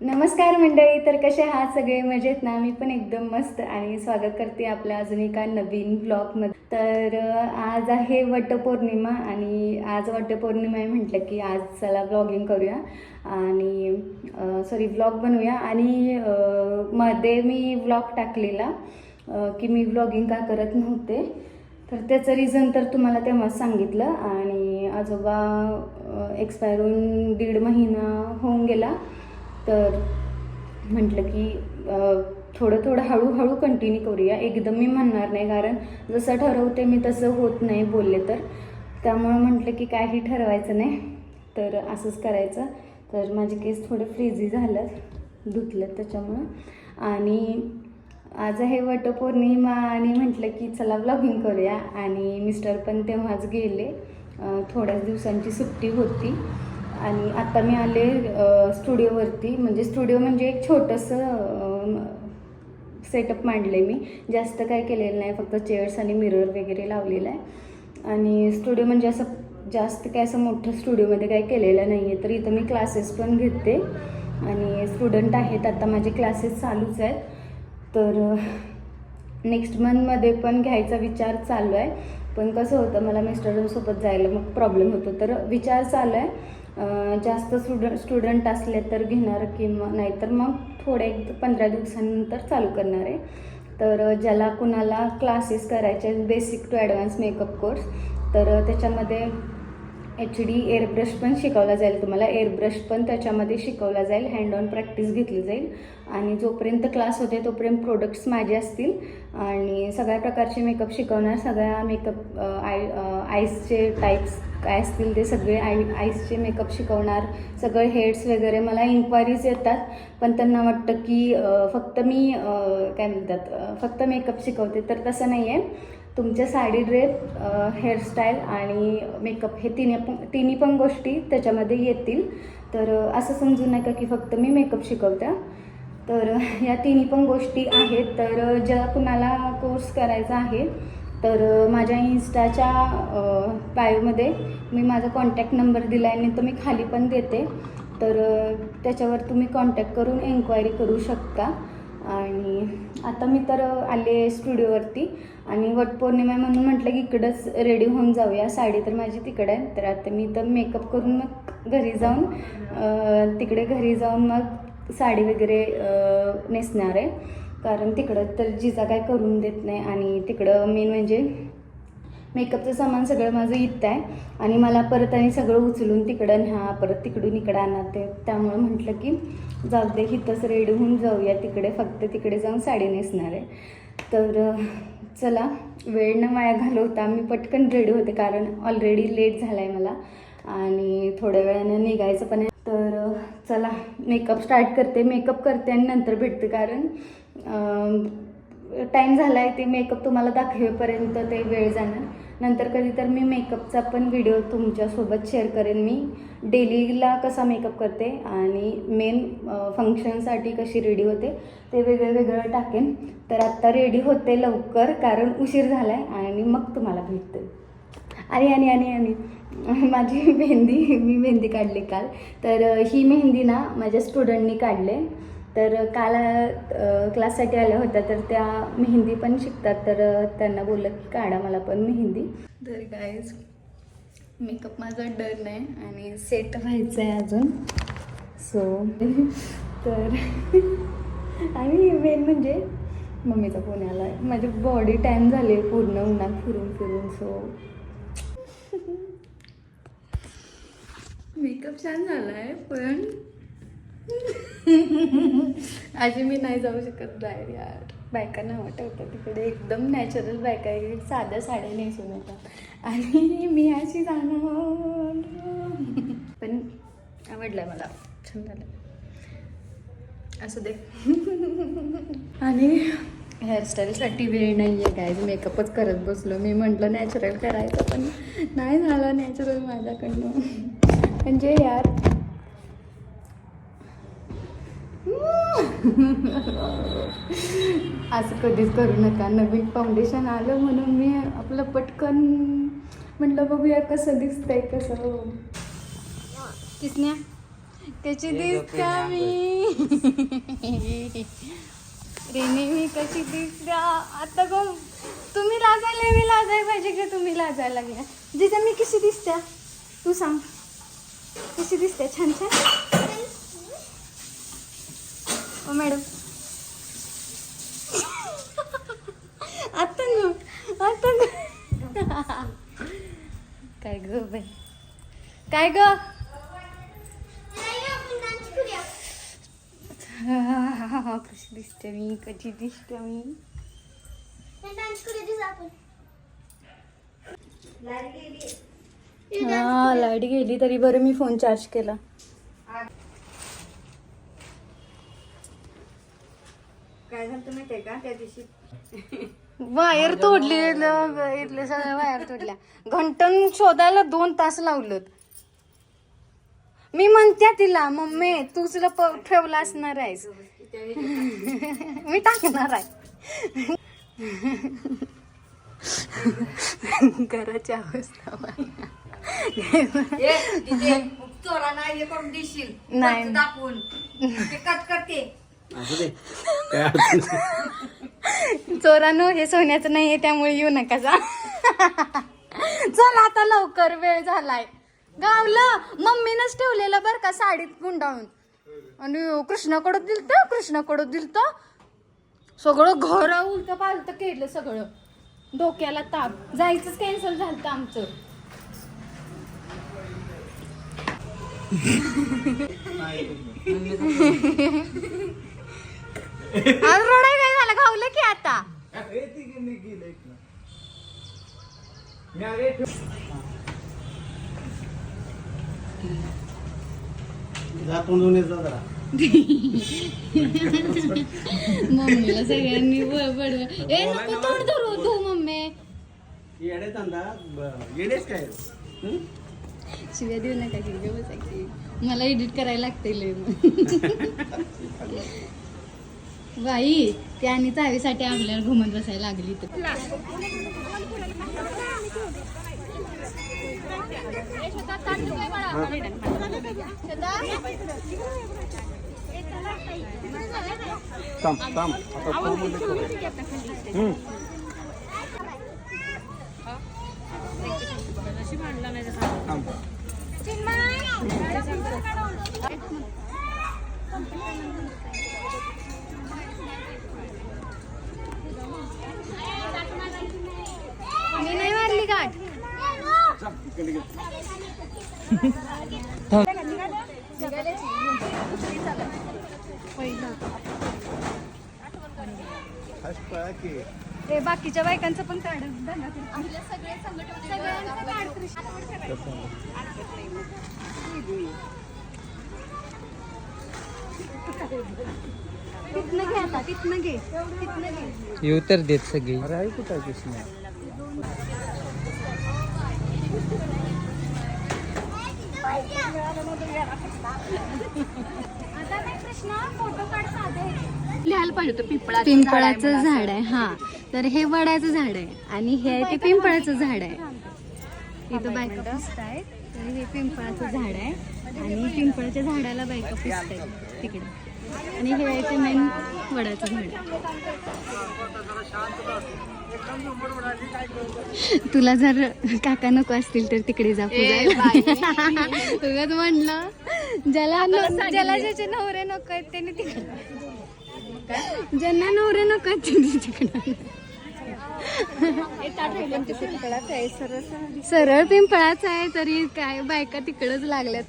नमस्कार मंडळी तर कसे आहात सगळे? मजेत ना? मी पण एकदम मस्त आणि स्वागत करते आपल्या अजून एका नवीन ब्लॉगमध्ये तर आज आहे वटपौर्णिमा आणि आज वटपौर्णिमा आहे म्हटलं की आज चला ब्लॉगिंग करूया आणि सॉरी ब्लॉग बनवूया. आणि मध्ये मी ब्लॉग टाकलेला की मी ब्लॉगिंग का करत नव्हते. तर त्याचं रिझन तर तुम्हाला तेव्हाच सांगितलं आणि आजोबा एक्सपायर होऊन दीड महिना होऊन गेला. तर म्हटलं की थोडं थोडं हळूहळू कंटिन्यू करूया. एकदम मी म्हणणार नाही कारण जसं ठरवते मी तसं होत नाही बोलले तर. त्यामुळं म्हटलं की काही ठरवायचं नाही. तर असंच करायचं. तर माझे केस थोडे फ्रिझी झालं धुतलं त्याच्यामुळं. आणि आज आहे वटपौर्णिमा आणि म्हटलं की चला ब्लॉगिंग करूया. आणि मिस्टर पण तेव्हाच गेले. थोड्याच दिवसांची सुट्टी होती. आणि आता मी आले स्टुडिओवरती. म्हणजे स्टुडिओ म्हणजे एक छोटंसं सेटअप मांडले मी. जास्त काय केलेलं नाही फक्त चेअर्स आणि मिरर वगैरे लावलेलं आहे. आणि स्टुडिओ म्हणजे असं जास्त काय असं मोठं स्टुडिओमध्ये काही केलेलं नाही आहे तर इथं मी क्लासेस पण घेते. आणि स्टुडंट आहेत आता माझे क्लासेस चालूच आहेत. तर नेक्स्ट मंथमध्ये पण घ्यायचा विचार चालू आहे. पण कसं होतं मला मिस्टरांसोबत जायला मग प्रॉब्लेम होतो. तर विचार चालू आहे. जास्त स्टुडंट स्टुडंट असले तर घेणार किंवा नाहीतर मग थोड्या एक पंधरा दिवसानंतर चालू करणार आहे. तर ज्याला कुणाला क्लासेस करायचे basic to advance makeup course तर त्याच्यामध्ये एच डी एअरब्रश पण शिकवला जाईल. तुम्हाला एअरब्रश पण त्याच्यामध्ये शिकवला जाईल. हँड ऑन प्रॅक्टिस घेतली जाईल. आणि जोपर्यंत क्लास होते तोपर्यंत प्रोडक्ट्स माझे असतील. आणि सगळ्या प्रकारचे मेकअप शिकवणार. सगळ्या मेकअप आय आईसचे टाईप्स काय असतील ते सगळे आय आईसचे मेकअप शिकवणार. सगळे हेड्स वगैरे मला इन्क्वायरीज येतात. पण त्यांना वाटतं की फक्त मी काय म्हणतात फक्त मेकअप शिकवते. तर तसं नाही आहे तुमच्या साडी ड्रेप हेअरस्टाईल आणि मेकअप हे तिन्ही पण तिन्ही पण गोष्टी त्याच्यामध्ये येतील. तर असं समजू नका की फक्त मी मेकअप शिकवते. तर या तिन्ही पण गोष्टी आहेत. तर ज्या कुणाला कोर्स करायचा आहे तर माझ्या इन्स्टाच्या बायोमध्ये मी माझा कॉन्टॅक्ट नंबर दिला आहे आणि तो मी खाली पण देते. तर त्याच्यावर तुम्ही कॉन्टॅक्ट करून एन्क्वायरी करू शकता. आणि आता मी तर आले स्टुडिओवरती आणि वटपौर्णिमा आहे म्हणून म्हटलं की इकडंच रेडी होऊन जाऊया. साडी तर माझी तिकडे आहे. तर आता मी तर मेकअप करून मग घरी जाऊन तिकडे घरी जाऊन मग साडी वगैरे नेसणार आहे. कारण तिकडं तर जिजा काय करून देत नाही आणि तिकडं मेन म्हणजे मेकअपचं सामान सगळं माझं इथं आहे. आणि मला परत आणि सगळं उचलून तिकडं न्या परत तिकडून इकडं आणा ते. त्यामुळं म्हटलं की जाऊ दे इथंच रेडी होऊन जाऊया. तिकडे फक्त तिकडे जाऊन साडी नेसणार आहे. तर चला वेळ न वाया घालवता मी पटकन रेडी होते कारण ऑलरेडी लेट झाला आहे मला. आणि थोड्या वेळानं निघायचं पण आहे. तर चला मेकअप स्टार्ट करते. मेकअप करते आणि नंतर भेटते कारण टाईम झाला आहे ते मेकअप तुम्हाला दाखवेपर्यंत ते वेळ जाणार. नंतर कधी तर मी मेकअपचा पण व्हिडिओ तुमच्यासोबत शेअर करेन मी. डेलीला कसा मेकअप करते आणि मेन फंक्शनसाठी कशी रेडी होते ते वेगळं वेगळं टाकेन. तर आत्ता रेडी होते लवकर कारण उशीर झाला आहे आणि मग तुम्हाला भेटते. आणि आणि आणि आणि माझी मेहंदी मी मेहंदी काढली काल. तर ही मेहंदी ना माझ्या स्टुडंटनी काढले. तर काल क्लाससाठी आल्या होत्या तर त्या मेहंदी पण शिकतात. तर त्यांना बोललं की काढा मला पण मेहंदी. तर गायज मेकअप माझा डन आहे आणि सेट व्हायचं आहे अजून. सो तर आणि मेन म्हणजे मम्मीचा फोन आला आहे माझी बॉडी टॅन झाली आहे पूर्ण उन्हात फिरून फिरून सो मेकअप छान झाला आहे पण अशी मी नाही जाऊ शकत बाहेर यार. बायकांना वाटवतं तिकडे. एकदम नॅचरल बायका आहे साध्या साड्या नेसून येतात. आणि मी अशी जाणार. पण आवडलं मला. छान झालं. असू दे. आणि हेअरस्टाईलसाठी वेळ नाही आहे काय मेकअपच करत बसलो. मी म्हटलं नॅचरल करायचं पण नाही झालं नॅचरल माझ्याकडनं. म्हणजे यार असं कधीच करू नका. नवीन फाउंडेशन आलं म्हणून मी आपलं पटकन म्हटलं बघूया कसं दिसतंय कसं किसन्या कशी दिसत्या मी रेनी मी कशी दिसत्या आता गो तुम्ही लाजायला मी लाजायला पाहिजे की तुम्ही लाजायला लागल्या? जिथे मी कशी दिसत्या तू सांग. कशी दिसते? छान छान? ओ मॅडम. आता ग आता ग काय ग बाई? काय ग? कशी दिसते मी कशी दिसते मी? हा लाइट गेली तरी बरं मी फोन चार्ज केला. काय झालं का? त्या दिवशी वायर तोडलेलं इथले सगळ्या वायर तोडल्या. घंटन शोधायला दोन तास लावलं मी म्हणत्या तिला मम्मी तूच लप ठेवला असणार आहेस. मी टाकणार आहे. घराची अवस्था देशील. नाही. दाखवून. ते कट करते. असू दे. काय अडचण नाही. चोरानो हे सोन्याचं नाहीये त्यामुळे येऊ नका जा. चल आता लवकर वेळ झालाय. गावलं मम्मीनच ठेवलेलं बरं का साडीत गुंडाळून. आणि कृष्णाकडं दिलत कृष्णाकडं दिलत. सगळं घर उलट पालत केलं सगळं. डोक्याला ताप. जायचंच कॅन्सल झालं आमचं. रडाय काय झालं? घावलं की आता. मम्मीला सगळ्यांनी बडव ए नको तोंड धरू तू मम्मी. येडे धंदा ब- येडेच काय? हं? शिव्या देऊ नका की गं बसा की. मला एडिट करायला लागते लय. मग. बाई ती आणि चावीसाठी आपल्याला घुमत बसायला लागली तर थांब थांब आता फोनमध्ये ठेव. हं. थांब. मी नाही मारली गाठ जा, इकडे घे. फास्ट पळा की. ए बाकीच्या बायकांचं पण काढ. तिथनं घे आता तिथनं घे तिथनं घे येऊ तर देत सगळी कुठं कृष्णा आता नाही कृष्णा फोटो काढ साधे लिहायला पाहिजे होतं पिंपळा पिंपळाचं झाड आहे हा. तर हे वडाचं झाड आहे आणि हे आहे ते पिंपळाचं झाड आहे. इथं बायका पुसत आहेत तर हे पिंपळाचं झाड आहे आणि पिंपळाच्या झाडाला बायका पुसत आहेत तिकडे. आणि हे आहे ते मेन वडाचं झाड तुला जर काका नको असतील तर तिकडे जा पूजायला तुझं म्हणलं ज्याला न- ज्याला ज्याचे नवरे नको आहेत त्यांनी तिकडे ज्यांना नवरे नको आहेत त्यांनी तिकडे सरळ पिंपळाचं आहे तरी काय बायका तिकडच लागल्यात.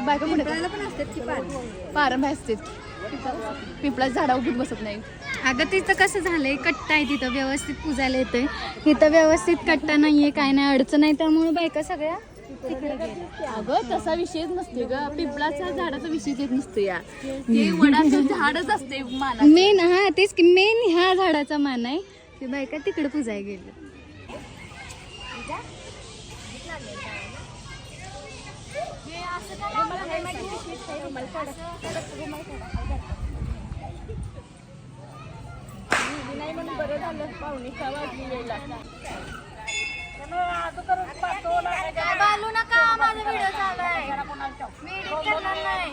बायका पिंपळाला पण असतात की पार पारंभ्या असतात. पिंपळाच्या झाडावर उठून बसत नाही अगं तिथं कसं झालंय? कट्टा आहे तिथं. व्यवस्थित पूजायला येतंय. तिथं व्यवस्थित कट्टा नाहीये काय नाही अडचण आहे. त्यामुळे बायका सगळ्या तिकडे गेल्या. अगं तसा विषयच नसते ग. पिंपळाच्या झाडाचा विषय येत नसतो या. ते वडाचं झाडच असते माना मेन हा तेच की मेन ह्या झाडाचा मान आहे की बायका तिकडे पूजायला गेलं नाही म्हणून बरं झालं. पाहुणे सहा वाजली यायला. बालू नका माझा व्हिडिओ चालू आहे. मी करणार नाही.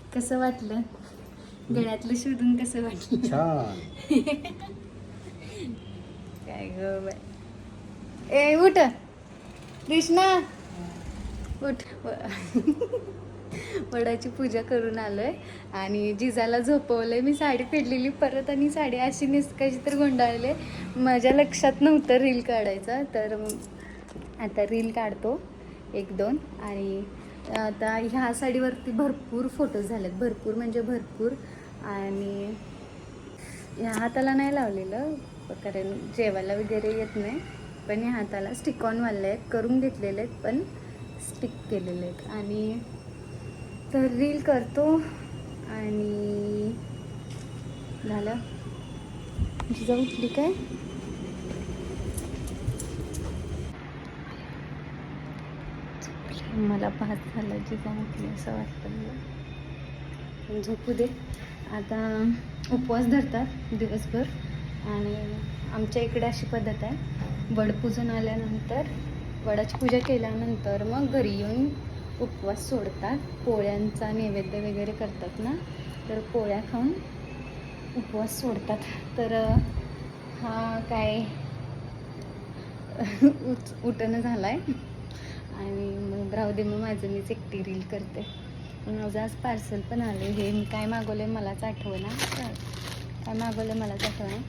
कसं वाटलं? गळ्यातलं शोधून कसं वाटलं? काय ग बाय ए उठ. कृष्णा. उठ. वडाची पूजा करून आलोय. आणि जिजाला झोपवलंय. मी साडी फेडलेली परत आणि साडी अशी निसकायची तर गोंडाळले. माझ्या लक्षात नव्हतं रील काढायचा. तर आता रील काढतो. एक दोन. आणि आता ह्या साडीवरती भरपूर फोटोज झालेत. भरपूर म्हणजे भरपूर. आणि ह्या हाताला नाही लावलेलं कारण जेवायला वगैरे येत नाही. पण ह्या हाताला स्टिक ऑन आहेत करून घेतलेले आहेत पण स्टिक केलेले आहेत. आणि तर रील करतो. आणि झालं. जिजा उठली काय? मला भात झाला जे सांगितले असं वाटतं मला. झोपू दे. आता उपवास धरतात दिवसभर आणि आमच्या इकडे अशी पद्धत आहे. वडपूजन आल्यानंतर वडाची पूजा केल्यानंतर मग घरी येऊन उपवास सोडतात. पोळ्यांचा नैवेद्य वगैरे करतात ना तर पोळ्या खाऊन उपवास सोडतात. तर हा काय उच उठणं झाला आहे आणि मग राहू दे मग माझं मीच एकटी रील करते. माझं आज पार्सल पण आलं हे मी काय मागवलं आहे मलाच आठवना. काय मागवलं मलाच आठवना.